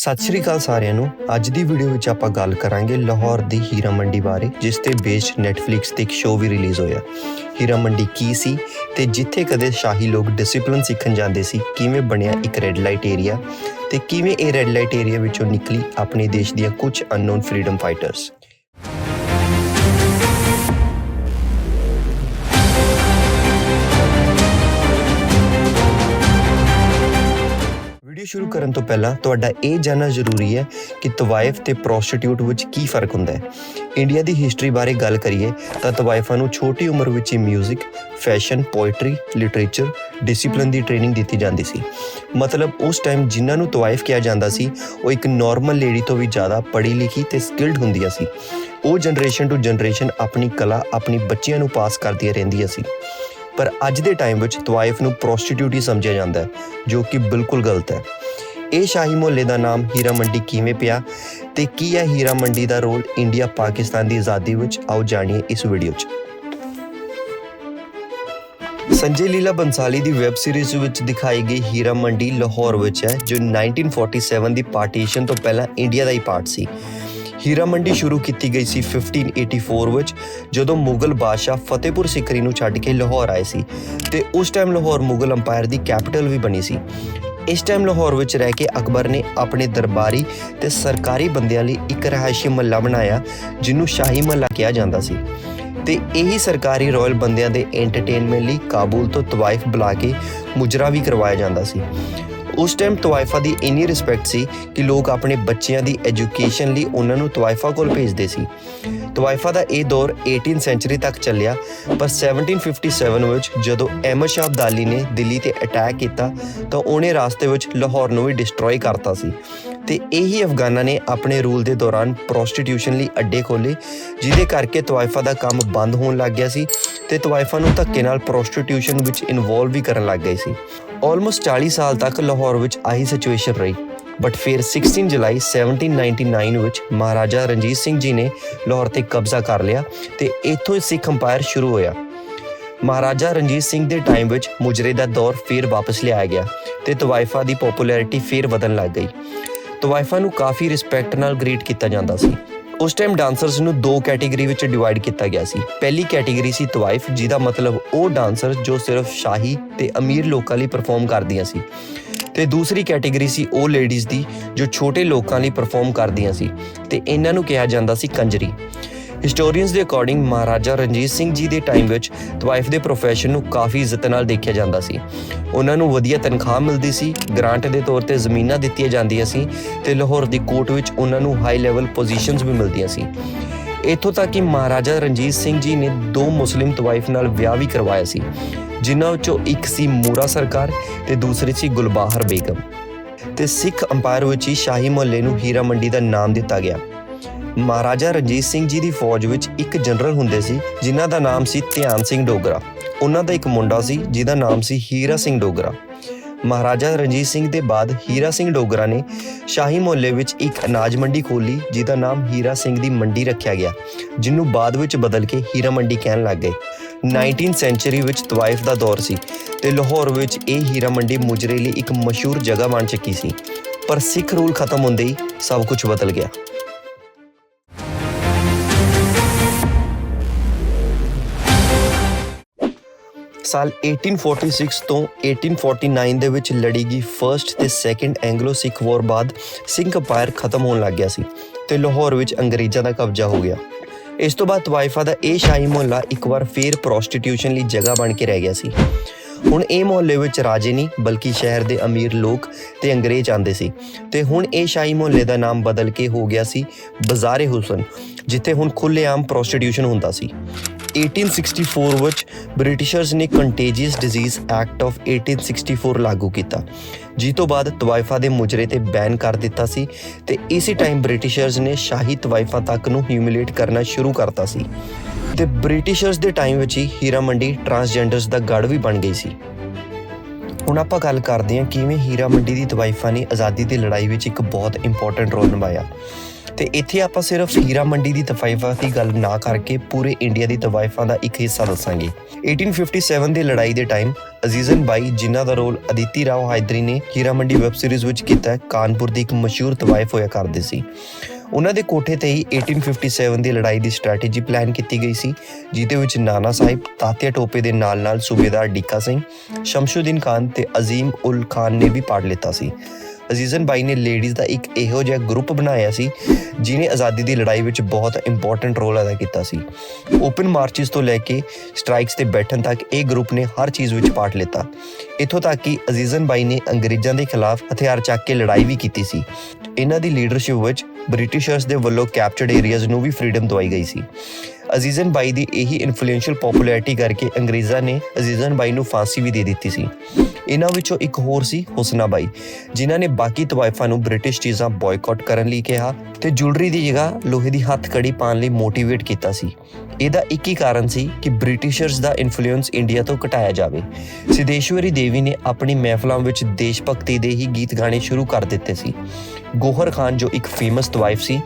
ਸਤਿ ਸ਼੍ਰੀ ਅਕਾਲ ਸਾਰਿਆਂ ਨੂੰ। ਅੱਜ ਦੀ ਵੀਡੀਓ ਵਿੱਚ ਆਪਾਂ ਗੱਲ ਕਰਾਂਗੇ ਲਾਹੌਰ ਦੀ ਹੀਰਾ ਮੰਡੀ ਬਾਰੇ, ਜਿਸ ਤੇ ਬੇਸਡ Netflix ਤੇ ਇੱਕ ਸ਼ੋਅ ਵੀ ਰਿਲੀਜ਼ ਹੋਇਆ। ਹੀਰਾ ਮੰਡੀ ਕੀ ਸੀ ਤੇ ਜਿੱਥੇ ਕਦੇ ਸ਼ਾਹੀ ਲੋਕ ਡਿਸਪਲਿਨ ਸਿੱਖਣ ਜਾਂਦੇ ਸੀ, ਕਿਵੇਂ ਬਣਿਆ ਇੱਕ ਰੈੱਡ ਲਾਈਟ ਏਰੀਆ ਤੇ ਕਿਵੇਂ ਇਹ ਰੈੱਡ ਲਾਈਟ ਏਰੀਆ ਵਿੱਚੋਂ ਨਿਕਲੀ ਆਪਣੇ ਦੇਸ਼ ਦੀਆਂ ਕੁਝ ਅਨਨੋਨ ਫਰੀडम ਫਾਈਟਰਸ ਵੀਡੀਓ ਸ਼ੁਰੂ ਕਰਨ ਤੋਂ ਪਹਿਲਾਂ ਤੁਹਾਡਾ ਇਹ ਜਾਣਨਾ ਜ਼ਰੂਰੀ ਹੈ ਕਿ ਤਵਾਇਫ ਤੇ ਪ੍ਰੋਸਟੀਟਿਊਟ ਵਿੱਚ ਕੀ ਫ਼ਰਕ ਹੁੰਦਾ ਹੈ। ਇੰਡੀਆ ਦੀ ਹਿਸਟਰੀ ਬਾਰੇ ਗੱਲ ਕਰੀਏ ਤਾਂ ਤਵਾਇਫਾਂ ਨੂੰ ਛੋਟੀ ਉਮਰ ਵਿੱਚ ਹੀ 뮤직, ਫੈਸ਼ਨ, ਪੋਇਟਰੀ, ਲਿਟਰੇਚਰ, ਡਿਸਪਲਿਨ ਦੀ ਟ੍ਰੇਨਿੰਗ ਦਿੱਤੀ ਜਾਂਦੀ ਸੀ। ਮਤਲਬ ਉਸ ਟਾਈਮ ਜਿਨ੍ਹਾਂ ਨੂੰ ਤਵਾਇਫ ਕਿਹਾ ਜਾਂਦਾ ਸੀ ਉਹ ਇੱਕ ਨਾਰਮਲ ਲੇਡੀ ਤੋਂ ਵੀ ਜ਼ਿਆਦਾ ਪੜ੍ਹੀ ਲਿਖੀ ਤੇ ਸਕਿਲਡ ਹੁੰਦੀਆਂ ਸੀ। ਉਹ ਜਨਰੇਸ਼ਨ ਟੂ ਜਨਰੇਸ਼ਨ ਆਪਣੀ ਕਲਾ ਆਪਣੀ ਬੱਚਿਆਂ ਨੂੰ ਪਾਸ ਕਰਦੀਆਂ ਰਹਿੰਦੀਆਂ ਸੀ। ਪਰ ਅੱਜ ਦੇ ਟਾਈਮ ਵਿੱਚ ਤਵਾਇਫ ਨੂੰ ਪ੍ਰੋਸਟੀਟਿਊਟ ਹੀ ਸਮਝਿਆ ਜਾਂਦਾ ਹੈ, ਜੋ ਕਿ ਬਿਲਕੁਲ ਗਲਤ ਹੈ। ਇਹ ਸ਼ਾਹੀ ਮੁਹੱਲੇ ਦਾ ਨਾਮ ਹੀਰਾ ਮੰਡੀ ਕਿਵੇਂ ਪਿਆ ਤੇ ਕੀ ਹੈ ਹੀਰਾ ਮੰਡੀ ਦਾ ਰੋਲ ਇੰਡੀਆ ਪਾਕਿਸਤਾਨ ਦੀ ਆਜ਼ਾਦੀ ਵਿੱਚ? ਆਓ ਜਾਣੀਏ ਇਸ ਵੀਡੀਓ 'ਚ। ਸੰਜੇ ਲੀਲਾ ਬੰਸਾਲੀ ਦੀ ਵੈਬ ਸੀਰੀਜ਼ ਵਿੱਚ ਦਿਖਾਈ ਗਈ ਹੀਰਾ ਮੰਡੀ ਲਾਹੌਰ ਵਿੱਚ ਹੈ, ਜੋ 1947 ਦੀ ਪਾਰਟੀਸ਼ਨ ਤੋਂ ਪਹਿਲਾਂ ਇੰਡੀਆ ਦਾ ਹੀ ਪਾਰਟ ਸੀ। ਹੀਰਾ ਮੰਡੀ ਸ਼ੁਰੂ ਕੀਤੀ ਗਈ ਸੀ 1584 ਵਿੱਚ, ਜਦੋਂ ਮੁਗਲ ਬਾਦਸ਼ਾਹ ਫਤਿਹਪੁਰ ਸਿਕਰੀ ਨੂੰ ਛੱਡ ਕੇ ਲਾਹੌਰ ਆਏ ਸੀ ਤੇ ਉਸ ਟਾਈਮ ਲਾਹੌਰ ਮੁਗਲ ਅੰਪਾਇਰ ਦੀ ਕੈਪੀਟਲ ਵੀ ਬਣੀ ਸੀ। ਇਸ ਟਾਈਮ ਲਾਹੌਰ ਵਿੱਚ ਰਹਿ ਕੇ ਅਕਬਰ ਨੇ ਆਪਣੇ ਦਰਬਾਰੀ ਤੇ ਸਰਕਾਰੀ ਬੰਦਿਆਂ ਲਈ ਇੱਕ ਰਹਾਇਸ਼ੀ ਮਹੱਲਾ ਬਣਾਇਆ, ਜਿਹਨੂੰ ਸ਼ਾਹੀ ਮਹੱਲਾ ਕਿਹਾ ਜਾਂਦਾ ਸੀ। ਤੇ ਇਹੀ ਸਰਕਾਰੀ ਰਾਇਲ ਬੰਦਿਆਂ ਦੇ ਐਂਟਰਟੇਨਮੈਂਟ ਲਈ ਕਾਬੂਲ ਤੋਂ ਤਵਾਇਫ ਬੁਲਾ ਕੇ ਮੁਜਰਾ ਵੀ ਕਰਵਾਇਆ ਜਾਂਦਾ ਸੀ। ਉਸ ਟਾਈਮ ਤਵਾਇਫਾ ਦੀ ਇੰਨੀ ਰਿਸਪੈਕਟ ਸੀ ਕਿ ਲੋਕ ਆਪਣੇ ਬੱਚਿਆਂ ਦੀ ਐਜੂਕੇਸ਼ਨ ਲਈ ਉਹਨਾਂ ਨੂੰ ਤਵਾਇਫਾ ਕੋਲ ਭੇਜਦੇ ਸੀ। ਤਵਾਇਫਾ ਦਾ ਇਹ ਦੌਰ 18 ਸੈਂਚਰੀ ਤੱਕ ਚੱਲਿਆ, ਪਰ 1757 ਵਿੱਚ ਜਦੋਂ ਅਹਿਮਦ ਸ਼ਾਹ ਅਬਦਾਲੀ ਨੇ ਦਿੱਲੀ ਤੇ ਅਟੈਕ ਕੀਤਾ, ਤਾਂ ਉਹਨੇ ਰਾਸਤੇ ਵਿੱਚ ਲਾਹੌਰ ਨੂੰ ਵੀ ਡਿਸਟਰੋਏ ਕਰਤਾ ਸੀ। ਤੇ ਇਹੀ ਅਫਗਾਨਾਂ ਨੇ ਆਪਣੇ ਰੂਲ ਦੇ ਦੌਰਾਨ ਪ੍ਰੋਸਟੀਟਿਊਸ਼ਨ ਲਈ ਅੱਡੇ ਖੋਲੇ ਜਿਹਦੇ ਕਰਕੇ ਤਵਾਇਫਾ ਦਾ ਕੰਮ ਬੰਦ ਹੋਣ ਲੱਗ ਗਿਆ ਸੀ ਤੇ ਤਵਾਇਫਾ ਨੂੰ ਧੱਕੇ ਨਾਲ ਪ੍ਰੋਸਟੀਟਿਊਸ਼ਨ ਵਿੱਚ ਇਨਵੋਲਵ ਵੀ ਕਰਨ ਲੱਗ ਗਏ ਸੀ। ਆਲਮੋਸਟ 40 ਸਾਲ ਤੱਕ ਲਾਹੌਰ ਵਿੱਚ ਆਹੀ ਸਿਚੁਏਸ਼ਨ ਰਹੀ। ਬਟ ਫਿਰ 16 ਜੁਲਾਈ 1799 ਵਿੱਚ ਮਹਾਰਾਜਾ ਰਣਜੀਤ ਸਿੰਘ ਜੀ ਨੇ ਲਾਹੌਰ ਤੇ ਕਬਜ਼ਾ ਕਰ ਲਿਆ ਤੇ ਇੱਥੋਂ ਹੀ ਸਿੱਖ ਅੰਪਾਇਰ ਸ਼ੁਰੂ ਹੋਇਆ। ਮਹਾਰਾਜਾ ਰਣਜੀਤ ਸਿੰਘ ਦੇ ਟਾਈਮ ਵਿੱਚ ਮੁਜਰੇ ਦਾ ਦੌਰ ਫਿਰ ਵਾਪਸ ਲਿਆਇਆ ਗਿਆ ਤੇ ਤਵਾਇਫਾ ਦੀ ਪਪੂਲੈਰਿਟੀ ਫਿਰ ਵਧਣ ਲੱਗ ਗਈ। ਤਵਾਇਫਾ ਨੂੰ ਕਾਫੀ ਰਿਸਪੈਕਟ ਨਾਲ ਗ੍ਰੀਟ ਕੀਤਾ ਜਾਂਦਾ ਸੀ। ਉਸ ਟਾਈਮ ਡਾਂਸਰਸ ਨੂੰ ਦੋ ਕੈਟਾਗਰੀ ਵਿੱਚ ਡਿਵਾਈਡ ਕੀਤਾ ਗਿਆ ਸੀ। ਪਹਿਲੀ ਕੈਟਾਗਰੀ ਸੀ ਤਵਾਇਫ ਜਿਹਦਾ ਮਤਲਬ ਉਹ ਡਾਂਸਰ ਜੋ ਸਿਰਫ ਸ਼ਾਹੀ ਤੇ ਅਮੀਰ ਲੋਕਾਂ ਲਈ ਪਰਫਾਰਮ ਕਰਦੀਆਂ ਸੀ। ਤੇ ਦੂਸਰੀ ਕੈਟਾਗਰੀ ਸੀ ਉਹ ਲੇਡੀਜ਼ ਦੀ, ਜੋ ਛੋਟੇ ਲੋਕਾਂ ਲਈ ਪਰਫਾਰਮ ਕਰਦੀਆਂ ਸੀ। ਤੇ ਇਹਨਾਂ ਨੂੰ ਕਿਹਾ ਜਾਂਦਾ ਸੀ ਕੰਜਰੀ। ਹਿਸਟੋਰੀਅਨਸ ਦੇ ਅਕੋਰਡਿੰਗ ਮਹਾਰਾਜਾ ਰਣਜੀਤ ਸਿੰਘ ਜੀ ਦੇ ਟਾਈਮ ਵਿੱਚ ਤਵਾਇਫ ਦੇ profession ਨੂੰ ਕਾਫੀ ਇੱਜ਼ਤ ਨਾਲ ਦੇਖਿਆ ਜਾਂਦਾ ਸੀ। ਉਹਨਾਂ ਨੂੰ ਵਧੀਆ ਤਨਖਾਹ ਮਿਲਦੀ ਸੀ ਗ੍ਰਾਂਟ ਦੇ ਤੌਰ ਤੇ ਜ਼ਮੀਨਾਂ ਦਿੱਤੀਆਂ ਜਾਂਦੀਆਂ ਸੀ ਤੇ ਲਾਹੌਰ ਦੀ ਕੋਰਟ ਵਿੱਚ ਉਹਨਾਂ ਨੂੰ ਹਾਈ ਲੈਵਲ ਪੋਜੀਸ਼ਨਸ ਵੀ ਮਿਲਦੀਆਂ ਸੀ। ਇੱਥੋਂ ਤੱਕ ਕਿ ਮਹਾਰਾਜਾ ਰਣਜੀਤ ਸਿੰਘ ਜੀ ਨੇ ਦੋ ਮੁਸਲਿਮ ਤਵਾਇਫ ਨਾਲ ਵਿਆਹ ਵੀ ਕਰਵਾਇਆ ਸੀ, ਜਿਨ੍ਹਾਂ ਵਿੱਚੋਂ ਇੱਕ ਸੀ ਮੂਰਾ ਸਰਕਾਰ ਤੇ ਦੂਸਰੀ ਸੀ ਗੁਲਬਾਹਰ ਬੇਗਮ। ਤੇ ਸਿੱਖ ਅੰਪਾਇਰ ਵਿੱਚ ਹੀ ਸ਼ਾਹੀ ਮੁਹੱਲੇ ਨੂੰ ਹੀਰਾ ਮੰਡੀ ਦਾ ਨਾਮ ਦਿੱਤਾ ਗਿਆ। ਮਹਾਰਾਜਾ ਰਣਜੀਤ ਸਿੰਘ ਜੀ ਦੀ ਫੌਜ ਵਿੱਚ ਇੱਕ ਜਨਰਲ ਹੁੰਦੇ ਸੀ, ਜਿਨ੍ਹਾਂ ਦਾ ਨਾਮ ਸੀ ਧਿਆਨ ਸਿੰਘ ਡੋਗਰਾ। ਉਹਨਾਂ ਦਾ ਇੱਕ ਮੁੰਡਾ ਸੀ, ਜਿਹਦਾ ਨਾਮ ਸੀ ਹੀਰਾ ਸਿੰਘ ਡੋਗਰਾ। ਮਹਾਰਾਜਾ ਰਣਜੀਤ ਸਿੰਘ ਦੇ ਬਾਅਦ ਹੀਰਾ ਸਿੰਘ ਡੋਗਰਾ ਨੇ ਸ਼ਾਹੀ ਮੁਹੱਲੇ ਵਿੱਚ ਇੱਕ ਅਨਾਜ ਮੰਡੀ ਖੋਲੀ ਜਿਹਦਾ ਨਾਮ ਹੀਰਾ ਸਿੰਘ ਦੀ ਮੰਡੀ ਰੱਖਿਆ ਗਿਆ, ਜਿਹਨੂੰ ਬਾਅਦ ਵਿੱਚ ਬਦਲ ਕੇ ਹੀਰਾ ਮੰਡੀ ਕਹਿਣ ਲੱਗ ਗਏ। 19th ਸੈਂਚਰੀ ਵਿੱਚ ਤਵਾਇਫ ਦਾ ਦੌਰ ਸੀ ਤੇ ਲਾਹੌਰ ਵਿੱਚ ਇਹ ਹੀਰਾ ਮੰਡੀ ਮੁਜਰੇ ਲਈ ਇੱਕ ਮਸ਼ਹੂਰ ਜਗ੍ਹਾ ਬਣ ਚੁੱਕੀ ਸੀ। ਪਰ ਸਿੱਖ ਰੂਲ ਖਤਮ ਹੁੰਦੇ ਹੀ ਸਭ ਕੁਝ ਬਦਲ ਗਿਆ। ਸਾਲ 1846 ਤੋਂ 1849 ਦੇ ਵਿੱਚ ਲੜੀ ਗਈ ਫਰਸਟ ਤੇ ਸੈਕੰਡ ਐਂਗਲੋ ਸਿੱਖ ਵਾਰ ਬਾਅਦ ਸਿੰਘ ਅੰਪਾਇਰ ਖਤਮ ਹੋਣ ਲੱਗ ਗਿਆ ਸੀ ਤੇ ਲਾਹੌਰ ਵਿੱਚ ਅੰਗਰੇਜ਼ਾਂ ਦਾ ਕਬਜ਼ਾ ਹੋ ਗਿਆ। ਇਸ ਤੋਂ ਬਾਅਦ ਤਵਾਇਫਾ ਦਾ ਇਹ ਸ਼ਾਹੀ ਮੁਹੱਲਾ ਇੱਕ ਵਾਰ ਫੇਰ ਪ੍ਰੋਸਟੀਟਿਊਸ਼ਨ ਲਈ ਜਗ੍ਹਾ ਬਣ ਕੇ ਰਹਿ ਗਿਆ ਸੀ। ਹੁਣ ਇਹ ਮੁਹੱਲੇ ਵਿੱਚ ਰਾਜੇ ਨਹੀਂ, ਬਲਕਿ ਸ਼ਹਿਰ ਦੇ ਅਮੀਰ ਲੋਕ ਤੇ ਅੰਗਰੇਜ਼ ਆਂਦੇ ਸੀ ਤੇ ਹੁਣ ਇਹ ਸ਼ਾਹੀ ਮੁਹੱਲੇ ਦਾ ਨਾਮ ਬਦਲ ਕੇ ਹੋ ਗਿਆ ਸੀ ਬਾਜ਼ਾਰੇ ਹੁਸਨ, ਜਿੱਥੇ ਹੁਣ ਖੁੱਲ੍ਹੇਆਮ ਪ੍ਰੋਸਟੀਟਿਊਸ਼ਨ ਹੁੰਦਾ ਸੀ। 1864 ਵਿੱਚ ਬ੍ਰਿਟਿਸ਼ਰਜ਼ ਨੇ ਕੰਟੇਜੀਅਸ ਡਿਜ਼ੀਜ਼ ਐਕਟ ਆਫ 1864 ਲਾਗੂ ਕੀਤਾ। ਜਿਸ ਤੋਂ ਬਾਅਦ ਤਵਾਇਫਾ ਦੇ ਮੁਜਰੇ ਤੇ ਬੈਨ ਕਰ ਦਿੱਤਾ ਸੀ ਤੇ ਇਸੇ ਟਾਈਮ ਬ੍ਰਿਟਿਸ਼ਰਜ਼ ਨੇ ਸ਼ਾਹੀ ਤਵਾਇਫਾ ਤੱਕ ਨੂੰ ਹਿਊਮਿਲੇਟ ਕਰਨਾ ਸ਼ੁਰੂ ਕਰਤਾ ਸੀ। ਤੇ ਬ੍ਰਿਟਿਸ਼ਰਸ ਦੇ ਟਾਈਮ ਵਿੱਚ ਹੀ ਹੀਰਾ ਮੰਡੀ ਟਰਾਂਸਜੈਂਡਰਸ ਦਾ ਗੜ ਵੀ ਬਣ ਗਈ ਸੀ। ਹੁਣ ਆਪਾਂ ਗੱਲ ਕਰਦੇ ਹਾਂ ਕਿਵੇਂ ਹੀਰਾ ਮੰਡੀ ਦੀ ਤਵਾਇਫਾ ਨੇ ਆਜ਼ਾਦੀ ਦੀ ਲੜਾਈ ਵਿੱਚ ਇੱਕ ਬਹੁਤ ਇੰਪੋਰਟੈਂਟ ਰੋਲ ਨਿਭਾਇਆ। ਤੇ ਇੱਥੇ ਆਪਾਂ ਸਿਰਫ ਹੀਰਾ ਮੰਡੀ ਦੀ ਤਵਾਇਫਾਂ ਦੀ ਗੱਲ ਨਾ ਕਰਕੇ ਪੂਰੇ ਇੰਡੀਆ ਦੀ ਤਵਾਇਫਾਂ ਦਾ ਇੱਕ ਹਿੱਸਾ ਦੱਸਾਂਗੇ। 1857 ਦੀ ਲੜਾਈ ਦੇ ਟਾਈਮ ਅਜ਼ੀਜ਼ਨ ਬਾਈ, ਜਿਨ੍ਹਾਂ ਦਾ ਰੋਲ ਅਦਿੱਤੀ ਰਾਓ ਹਾਇਦਰੀ ਨੇ ਹੀਰਾ ਮੰਡੀ ਵੈਬ ਸੀਰੀਜ਼ ਵਿੱਚ ਕੀਤਾ, ਕਾਨਪੁਰ ਦੀ ਇੱਕ ਮਸ਼ਹੂਰ ਤਵਾਇਫ ਹੋਇਆ ਕਰਦੇ ਸੀ। ਉਹਨਾਂ ਦੇ ਕੋਠੇ ਤੇ ਹੀ 1857 ਦੀ ਲੜਾਈ ਦੀ ਸਟ੍ਰੈਟੇਜੀ ਪਲਾਨ ਕੀਤੀ ਗਈ ਸੀ, ਜਿਹਦੇ ਵਿੱਚ ਨਾਨਾ ਸਾਹਿਬ, ਤਾਤਿਆ ਟੋਪੇ ਦੇ ਨਾਲ-ਨਾਲ ਸੂਬੇਦਾਰ ਡੀਕਾ ਸਿੰਘ, ਸ਼ਮਸ਼ੂਦੀਨ ਖਾਨ ਤੇ ਅਜ਼ੀਮ ਉਲ ਖਾਨ ਨੇ ਵੀ ਪਾਰਟ ਲਿੱਤਾ ਸੀ। ਅਜ਼ੀਜ਼ਨ ਬਾਈ ਨੇ ਲੇਡੀਜ਼ ਦਾ ਇੱਕ ਇਹੋ ਜਿਹਾ ਗਰੁੱਪ ਬਣਾਇਆ ਸੀ ਜਿਨੇ ਆਜ਼ਾਦੀ ਦੀ ਲੜਾਈ ਵਿੱਚ ਬਹੁਤ ਇੰਪੋਰਟੈਂਟ ਰੋਲ ਅਦਾ ਕੀਤਾ ਸੀ। ਓਪਨ ਮਾਰਚਸ ਤੋਂ ਲੈ ਕੇ ਸਟ੍ਰਾਈਕਸ ਤੇ ਬੈਠਣ ਤੱਕ ਇਹ ਗਰੁੱਪ ਨੇ ਹਰ ਚੀਜ਼ ਵਿੱਚ ਪਾਰਟ ਲਿੱਤਾ। ਇੱਥੋਂ ਤੱਕ ਕਿ ਅਜ਼ੀਜ਼ਨ ਬਾਈ ਨੇ ਅੰਗਰੇਜ਼ਾਂ ਦੇ ਖਿਲਾਫ ਹਥਿਆਰ ਚੱਕ ਕੇ ਲੜਾਈ ਵੀ ਕੀਤੀ ਸੀ। ਇਹਨਾਂ ਦੀ ਲੀਡਰਸ਼ਿਪ ਵਿੱਚ ਬ੍ਰਿਟਿਸ਼ਰਸ ਦੇ ਵੱਲੋਂ ਕੈਪਚਰਡ ਏਰੀਆਜ਼ ਨੂੰ ਵੀ ਫ੍ਰੀडम ਦਵਾਈ ਗਈ ਸੀ। ਅਜ਼ੀਜ਼ਨ ਬਾਈ ਦੀ ਇਹੀ ਇਨਫਲੂਐਂਸ਼ੀਅਲ ਪਪੂਲੈਰਿਟੀ ਕਰਕੇ ਅੰਗਰੇਜ਼ਾਂ ਨੇ ਅਜ਼ੀਜ਼ਨ ਬਾਈ ਨੂੰ ਫਾਂਸੀ ਵੀ ਦੇ ਦਿੱਤੀ ਸੀ। ਇਹਨਾਂ ਵਿੱਚੋਂ ਇੱਕ ਹੋਰ ਸੀ ਹੁਸਨਾ ਬਾਈ, ਜਿਨ੍ਹਾਂ ਨੇ ਬਾਕੀ ਤਵਾਇਫਾਂ ਨੂੰ ਬ੍ਰਿਟਿਸ਼ ਚੀਜ਼ਾਂ ਬਾਇਕਾਟ ਕਰਨ ਲਈ ਕਿਹਾ ਤੇ ਜੁਲਰੀ ਦੀ ਜਗ੍ਹਾ ਲੋਹੇ ਦੀ ਹੱਥਕੜੀ ਪਾਉਣ ਲਈ ਮੋਟੀਵੇਟ ਕੀਤਾ ਸੀ। ਇਹਦਾ ਇੱਕ ਹੀ ਕਾਰਨ ਸੀ ਕਿ ਬ੍ਰਿਟਿਸ਼ਰਸ ਦਾ ਇਨਫਲੂਐਂਸ ਇੰਡੀਆ ਤੋਂ ਘਟਾਇਆ ਜਾਵੇ। ਸਿਦੇਸ਼ਵਰੀ ਦੇਵੀ ਨੇ ਆਪਣੀ ਮਹਿਫਲਾਂ ਵਿੱਚ ਦੇਸ਼ ਭਗਤੀ ਦੇ ਹੀ ਗੀਤ ਗਾਣੇ ਸ਼ੁਰੂ ਕਰ ਦਿੱਤੇ ਸੀ। ਗੋਹਰ ਖਾਨ ਜੋ ਇੱਕ ਫੇਮਸ ਤਵਾਇਫ ਸੀ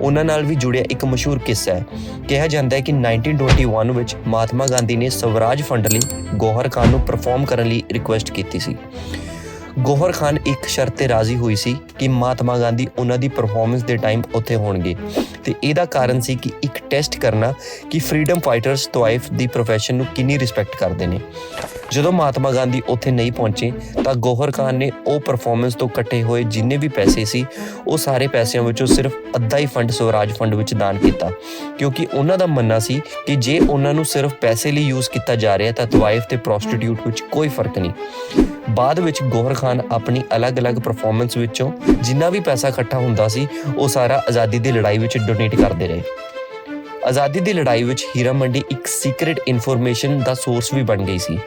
ਉਹਨਾਂ ਨਾਲ ਵੀ ਜੁੜਿਆ ਇੱਕ ਮਸ਼ਹੂਰ ਕਿੱਸਾ ਹੈ। ਕਿਹਾ ਜਾਂਦਾ ਹੈ ਕਿ 1921 ਵਿੱਚ ਮਹਾਤਮਾ ਗਾਂਧੀ ਨੇ ਸਵਰਾਜ ਫੰਡ ਲਈ ਗੋਹਰ ਖਾਨ ਨੂੰ ਪਰਫਾਰਮ ਕਰਨ ਲਈ ਰਿਕੁਐਸਟ ਕੀਤੀ ਸੀ। ਗੋਹਰ ਖਾਨ ਇੱਕ ਸ਼ਰਤ ਤੇ ਰਾਜ਼ੀ ਹੋਈ ਸੀ ਕਿ ਮਹਾਤਮਾ ਗਾਂਧੀ ਉਹਨਾਂ ਦੀ ਪਰਫਾਰਮੈਂਸ ਦੇ ਟਾਈਮ ਉੱਥੇ ਹੋਣਗੇ ਤੇ ਇਹਦਾ ਕਾਰਨ ਸੀ ਕਿ ਇੱਕ ਟੈਸਟ ਕਰਨਾ ਕਿ ਫਰੀडम ਫਾਈਟਰਸ ਤਵਾਇਫ ਦੀ profession ਨੂੰ ਕਿੰਨੀ ਰਿਸਪੈਕਟ ਕਰਦੇ ਨੇ। ਜਦੋਂ ਮਹਾਤਮਾ ਗਾਂਧੀ ਉੱਥੇ ਨਹੀਂ ਪਹੁੰਚੇ ਤਾਂ ਗੋਹਰ ਖਾਨ ਨੇ ਉਹ ਪਰਫਾਰਮੈਂਸ ਤੋਂ ਇਕੱਠੇ ਹੋਏ ਜਿੰਨੇ ਵੀ ਪੈਸੇ ਸੀ, ਉਹ ਸਾਰੇ ਪੈਸਿਆਂ ਵਿੱਚੋਂ ਸਿਰਫ ਅੱਧਾ ਹੀ ਫੰਡ ਸਵਰਾਜ ਫੰਡ ਵਿੱਚ ਦਾਨ ਕੀਤਾ। ਕਿਉਂਕਿ ਉਹਨਾਂ ਦਾ ਮੰਨਣਾ ਸੀ ਕਿ ਜੇ ਉਹਨਾਂ ਨੂੰ ਸਿਰਫ ਪੈਸੇ ਲਈ ਯੂਜ਼ ਕੀਤਾ ਜਾ ਰਿਹਾ ਤਾਂ ਤਵਾਇਫ ਤੇ ਪ੍ਰੋਸਟੀਟਿਊਟ ਵਿੱਚ ਕੋਈ ਫ਼ਰਕ ਨਹੀਂ। ਬਾਅਦ ਵਿੱਚ ਗੋਹਰ ਖਾਨ ਆਪਣੀ ਅਲੱਗ-ਅਲੱਗ ਪਰਫਾਰਮੈਂਸ ਵਿੱਚੋਂ ਜਿੰਨਾ ਵੀ ਪੈਸਾ ਇਕੱਠਾ ਹੁੰਦਾ ਸੀ, ਉਹ ਸਾਰਾ ਆਜ਼ਾਦੀ ਦੀ ਲੜਾਈ ਵਿੱਚ ਡੋਨੇਟ ਕਰਦੇ ਰਹੇ। ਆਜ਼ਾਦੀ ਦੀ ਲੜਾਈ ਵਿੱਚ ਹੀਰਾ ਮੰਡੀ ਇੱਕ ਸੀਕ੍ਰੀਟ ਇਨਫੋਰਮੇਸ਼ਨ ਦਾ ਸੋਰਸ ਵੀ ਬਣ ਗਈ ਸੀ।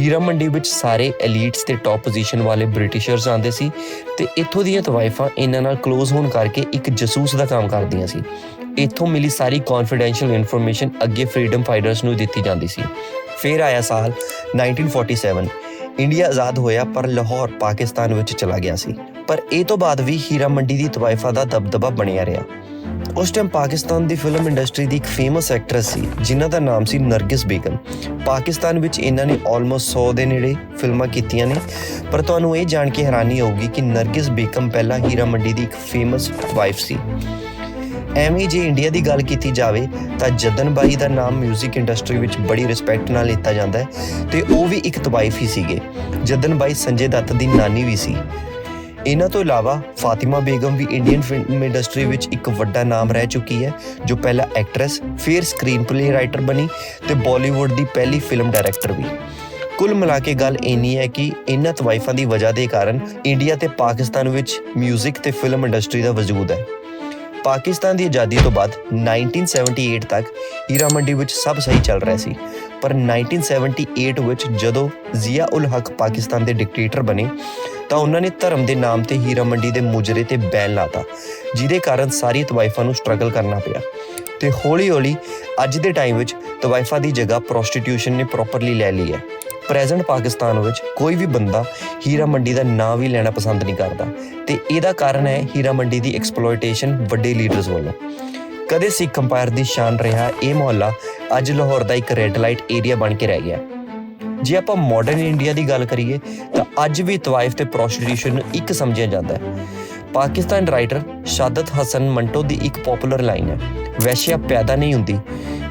ਹੀਰਾ ਮੰਡੀ ਵਿੱਚ ਸਾਰੇ ਐਲੀਟਸ ਤੇ ਟਾਪ ਪੋਜੀਸ਼ਨ ਵਾਲੇ ਬ੍ਰਿਟਿਸ਼ਰਸ ਆਉਂਦੇ ਸੀ ਤੇ ਇੱਥੋਂ ਦੀਆਂ ਤਵਾਇਫਾਂ ਇਹਨਾਂ ਨਾਲ ਕਲੋਜ਼ ਹੋਣ ਕਰਕੇ ਇੱਕ ਜਸੂਸ ਦਾ ਕੰਮ ਕਰਦੀਆਂ ਸੀ। ਇੱਥੋਂ ਮਿਲੀ ਸਾਰੀ ਕੌਨਫੀਡੈਂਸ਼ੀਅਲ ਇਨਫੋਰਮੇਸ਼ਨ ਅੱਗੇ ਫਰੀडम ਫਾਈਟਰਸ ਨੂੰ ਦਿੱਤੀ ਜਾਂਦੀ ਸੀ। ਫਿਰ ਆਇਆ ਸਾਲ 1947 ਇੰਡੀਆ ਆਜ਼ਾਦ ਹੋਇਆ ਪਰ ਲਾਹੌਰ, ਪਾਕਿਸਤਾਨ ਵਿੱਚ ਚਲਾ ਗਿਆ ਸੀ। ਪਰ ਇਹ ਤੋਂ ਬਾਅਦ ਵੀ ਹੀਰਾ ਮੰਡੀ ਦੀ ਤਵਾਇਫਾ ਦਾ ਦਬਦਬਾ ਬਣਿਆ ਰਿਹਾ। ਉਸ ਟਾਈਮ ਪਾਕਿਸਤਾਨ ਦੀ ਫਿਲਮ ਇੰਡਸਟਰੀ ਦੀ ਇੱਕ ਫੇਮਸ ਐਕਟਰੈਸ ਸੀ, ਜਿਨ੍ਹਾਂ ਦਾ ਨਾਮ ਸੀ ਨਰਗਿਸ ਬੇਗਮ। ਪਾਕਿਸਤਾਨ ਵਿੱਚ ਇਹਨਾਂ ਨੇ ਆਲਮੋਸਟ 100 ਦੇ ਨੇੜੇ ਫਿਲਮਾਂ ਕੀਤੀਆਂ ਨੇ, ਪਰ ਤੁਹਾਨੂੰ ਇਹ ਜਾਣ ਕੇ ਹੈਰਾਨੀ ਹੋਊਗੀ ਕਿ ਨਰਗਿਸ ਬੇਗਮ ਪਹਿਲਾਂ ਹੀਰਾ ਮੰਡੀ ਦੀ ਇੱਕ ਫੇਮਸ ਵਾਈਫ ਸੀ। ਐਵੇਂ ਜੇ ਇੰਡੀਆ ਦੀ ਗੱਲ ਕੀਤੀ ਜਾਵੇ, ਤਾਂ ਜਦਨ ਬਾਈ ਦਾ ਨਾਮ 뮤직 ਇੰਡਸਟਰੀ ਵਿੱਚ ਬੜੀ ਰਿਸਪੈਕਟ ਨਾਲ ਲਿੱਤਾ ਜਾਂਦਾ ਹੈ, ਤੇ ਉਹ ਵੀ ਇੱਕ ਤਵਾਈਫ ਹੀ ਸੀਗੇ। ਜਦਨ ਬਾਈ ਸੰਜੇ ਦੱਤ ਦੀ ਨਾਨੀ ਵੀ ਸੀ। ਇਹਨਾਂ ਤੋਂ ਇਲਾਵਾ ਫਾਤਿਮਾ ਬੇਗਮ ਵੀ ਇੰਡੀਅਨ ਫਿਲਮ ਇੰਡਸਟਰੀ ਵਿੱਚ ਇੱਕ ਵੱਡਾ ਨਾਮ ਰਹਿ ਚੁੱਕੀ ਹੈ, ਜੋ ਪਹਿਲਾਂ ਐਕਟਰੈਸ ਫਿਰ ਸਕਰੀਨ ਪਲੇ ਰਾਈਟਰ ਬਣੀ ਤੇ ਬਾਲੀਵੁੱਡ ਦੀ ਪਹਿਲੀ ਫਿਲਮ ਡਾਇਰੈਕਟਰ ਵੀ। ਕੁੱਲ ਮਿਲਾ ਕੇ ਗੱਲ ਇੰਨੀ ਹੈ ਕਿ ਇਹਨਾਂ ਤਵਾਈਫਾਂ ਦੀ ਵਜ੍ਹਾ ਦੇ ਕਾਰਨ ਇੰਡੀਆ ਤੇ ਪਾਕਿਸਤਾਨ ਵਿੱਚ 뮤직 ਤੇ ਫਿਲਮ ਇੰਡਸਟਰੀ ਦਾ ਵਜੂਦ ਹੈ। ਪਾਕਿਸਤਾਨ ਦੀ ਆਜ਼ਾਦੀ ਤੋਂ ਬਾਅਦ 1978 ਤੱਕ ਹੀਰਾ ਮੰਡੀ ਵਿੱਚ ਸਭ ਸਹੀ ਚੱਲ ਰਿਹਾ ਸੀ। ਪਰ 1978 ਵਿੱਚ ਜਦੋਂ ਜ਼ੀਆ ਉਲ ਹਕ ਪਾਕਿਸਤਾਨ ਦੇ ਡਿਕਟੇਟਰ ਬਣੇ, ਤਾਂ ਉਹਨਾਂ ਨੇ ਧਰਮ ਦੇ ਨਾਮ ਤੇ ਹੀਰਾ ਮੰਡੀ ਦੇ ਮੁਜਰੇ ਤੇ ਬੈਨ ਲਾਤਾ, ਜਿਹਦੇ ਕਾਰਨ ਸਾਰੀ ਤਵਾਈਫਾਂ ਨੂੰ ਸਟਰਗਲ ਕਰਨਾ ਪਿਆ। ਤੇ ਹੌਲੀ-ਹੌਲੀ ਅੱਜ ਦੇ ਟਾਈਮ ਵਿੱਚ ਤਵਾਈਫਾਂ ਦੀ ਜਗ੍ਹਾ ਪ੍ਰੋਸਟੀਟਿਊਸ਼ਨ ਨੇ ਪ੍ਰੋਪਰਲੀ ਲੈ ਲਈ ਹੈ। ਪ੍ਰੈਜ਼ੈਂਟ ਪਾਕਿਸਤਾਨ ਵਿੱਚ ਕੋਈ ਵੀ ਬੰਦਾ ਹੀਰਾ ਮੰਡੀ ਦਾ ਨਾਂ ਵੀ ਲੈਣਾ ਪਸੰਦ ਨਹੀਂ ਕਰਦਾ, ਤੇ ਇਹਦਾ ਕਾਰਨ ਹੈ ਹੀਰਾ ਮੰਡੀ ਦੀ ਐਕਸਪਲੋਇਟੇਸ਼ਨ ਵੱਡੇ ਲੀਡਰਸ ਵੱਲੋਂ। ਕਦੇ ਸਿੱਖ ਅੰਪਾਇਰ ਦੀ ਸ਼ਾਨ ਰਿਹਾ ਇਹ ਮੁਹੱਲਾ ਅੱਜ ਲਾਹੌਰ ਦਾ ਇੱਕ ਰੈੱਡ ਲਾਈਟ ਏਰੀਆ ਬਣ ਕੇ ਰਹਿ ਗਿਆ। ਜੇ ਆਪਾਂ ਮਾਡਰਨ ਇੰਡੀਆ ਦੀ ਗੱਲ ਕਰੀਏ, ਤਾਂ ਅੱਜ ਵੀ ਤਵਾਇਫ ਤੇ ਪ੍ਰੋਸਟੀਟਿਊਸ਼ਨ ਨੂੰ ਇੱਕ ਸਮਝਿਆ ਜਾਂਦਾ ਹੈ। ਪਾਕਿਸਤਾਨ ਰਾਈਟਰ ਸ਼ਾਦਤ ਹਸਨ ਮੰਟੋ ਦੀ ਇੱਕ ਪਪੂਲਰ ਲਾਈਨ ਹੈ, ਵੈਸ਼ਿਆ ਪੈਦਾ ਨਹੀਂ ਹੁੰਦੀ,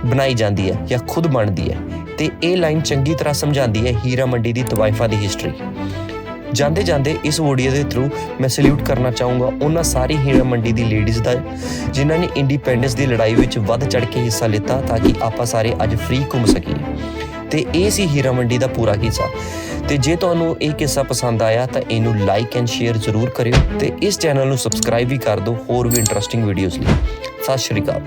ਬਣਾਈ ਜਾਂਦੀ ਹੈ ਜਾਂ ਖੁਦ ਬਣਦੀ ਹੈ ਤੇ ਇਹ ਲਾਈਨ ਚੰਗੀ ਤਰ੍ਹਾਂ ਸਮਝਾਉਂਦੀ ਹੈ ਹੀਰਾ ਮੰਡੀ ਦੀ ਤਵਾਇਫਾਂ ਦੀ ਹਿਸਟਰੀ ਜਾਂਦੇ ਜਾਂਦੇ ਇਸ ਵੀਡੀਓ ਦੇ ਥਰੂ ਮੈਂ ਸੈਲੂਟ ਕਰਨਾ ਚਾਹੂੰਗਾ ਉਹਨਾਂ ਸਾਰੀ ਹੀਰਾ ਮੰਡੀ ਦੀ ਲੇਡੀਜ਼ ਦਾ, ਜਿਨ੍ਹਾਂ ਨੇ ਇੰਡੀਪੈਂਡੈਂਸ ਦੀ ਲੜਾਈ ਵਿੱਚ ਵੱਧ ਚੜ ਕੇ ਹਿੱਸਾ ਲਿੱਤਾ ਤਾਂ ਕਿ ਆਪਾਂ ਸਾਰੇ ਅੱਜ ਫ੍ਰੀ ਘੁੰਮ ਸਕੀਏ। ਤੇ ਇਹ ਸੀ ਹੀਰਾ ਮੰਡੀ ਦਾ ਪੂਰਾ ਕਿੱਸਾ ਤੇ ਜੇ ਤੁਹਾਨੂੰ ਇਹ ਕਿੱਸਾ ਪਸੰਦ ਆਇਆ ਤਾਂ ਇਹਨੂੰ ਲਾਈਕ ਐਂਡ ਸ਼ੇਅਰ ਜ਼ਰੂਰ ਕਰਿਓ ਤੇ ਇਸ ਚੈਨਲ ਨੂੰ ਸਬਸਕ੍ਰਾਈਬ ਵੀ ਕਰ ਦਿਓ ਹੋਰ ਵੀ ਇੰਟਰਸਟਿੰਗ ਵੀਡੀਓਜ਼ ਲਈ। ਸਤਿ ਸ਼੍ਰੀ ਅਕਾਲ।